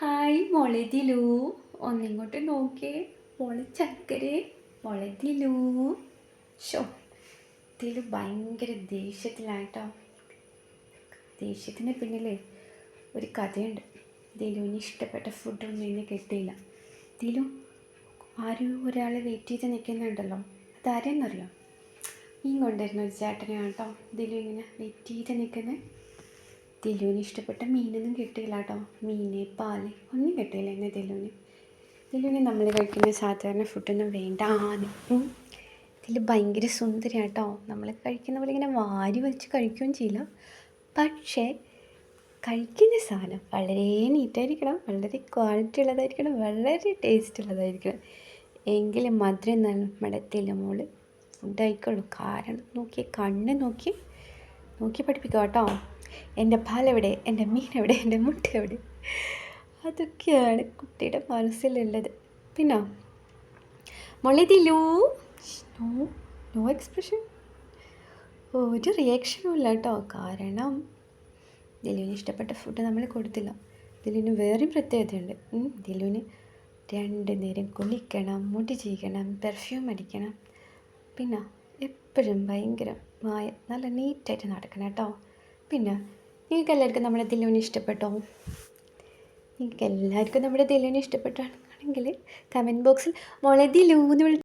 Hi മോളെ ദിലു. ഒന്നിങ്ങോട്ട് നോക്കിയേ മോളെ ചക്കരെ മോളെ ദിലു. ഷോ ദിലു ഭയങ്കര ദേഷ്യത്തിലായിട്ടോ. ദേഷ്യത്തിന് പിന്നിൽ ഒരു കഥയുണ്ട്. ദിലുവിന് ഇഷ്ടപ്പെട്ട ഫുഡൊന്നും ഇന്ന് കിട്ടിയില്ല. ദിലു ആരും ഒരാളെ വെയിറ്റ് ചെയ്ത് നിൽക്കുന്നുണ്ടല്ലോ അതാരെന്നറിയോ? ഈ കൊണ്ടിരുന്ന ഒരു ചേട്ടനെയാണ് കേട്ടോ ദിലു ഇങ്ങനെ വെയിറ്റ് ചെയ്ത് നിൽക്കുന്നത് ദിലുവിന് ഇഷ്ടപ്പെട്ട മീനൊന്നും കിട്ടിയില്ല കേട്ടോ. മീന് പാൽ ഒന്നും കിട്ടിയില്ല എന്നെ ദിലുവിന് ദിലുവിന് നമ്മൾ കഴിക്കുന്ന സാധാരണ ഫുഡൊന്നും വേണ്ട. ആദ്യം ഇതിൽ ഭയങ്കര സുന്ദരിയാട്ടോ നമ്മൾ കഴിക്കുന്ന പോലെ ഇങ്ങനെ വാരി വലിച്ച് കഴിക്കുകയും ചെയ്യില്ല. പക്ഷേ കഴിക്കുന്ന സാധനം വളരെ നീറ്റായിരിക്കണം വളരെ ക്വാളിറ്റി ഉള്ളതായിരിക്കണം. വളരെ ടേസ്റ്റ് ഉള്ളതായിരിക്കണം. എങ്കിലും മധുരം നമ്മുടെ തെലുമോൾ ഫുഡ് കഴിക്കുള്ളൂ. കാരണം നോക്കി കണ്ണ് നോക്കി നോക്കി പഠിപ്പിക്കുക കേട്ടോ. എന്റെ പാലെവിടെ എന്റെ മീനെവിടെ എന്റെ മുട്ട എവിടെ? അതൊക്കെയാണ് കുട്ടിയുടെ മനസ്സിലുള്ളത്. പിന്നെ? മൊളിതിലൂ നോ നോ എക്സ്പ്രഷൻ. ഒരു റിയാക്ഷനും ഇല്ല കേട്ടോ. കാരണം ദിലുവിന് ഇഷ്ടപ്പെട്ട ഫുഡ് നമ്മൾ കൊടുത്തില്ല. ദിലുവിന് വേറെയും പ്രത്യേകതയുണ്ട്. ദിലുവിന് രണ്ട് നേരം കുളിക്കണം മുടി ചെയ്യണം പെർഫ്യൂം അടിക്കണം. പിന്നെ? എപ്പോഴും ഭയങ്കര മായ നല്ല നീറ്റായിട്ട് നടക്കണം കേട്ടോ. പിന്നെ? നിങ്ങൾക്ക് എല്ലാവർക്കും നമ്മുടെ ദിലുവിനെ ഇഷ്ടപ്പെട്ടോ? നിങ്ങൾക്ക് എല്ലാവർക്കും നമ്മുടെ ദിലുവിനെ ഇഷ്ടപ്പെട്ടാണെങ്കിൽ കമന്റ് ബോക്സിൽ മോളെ ദിലു എന്ന് വിളി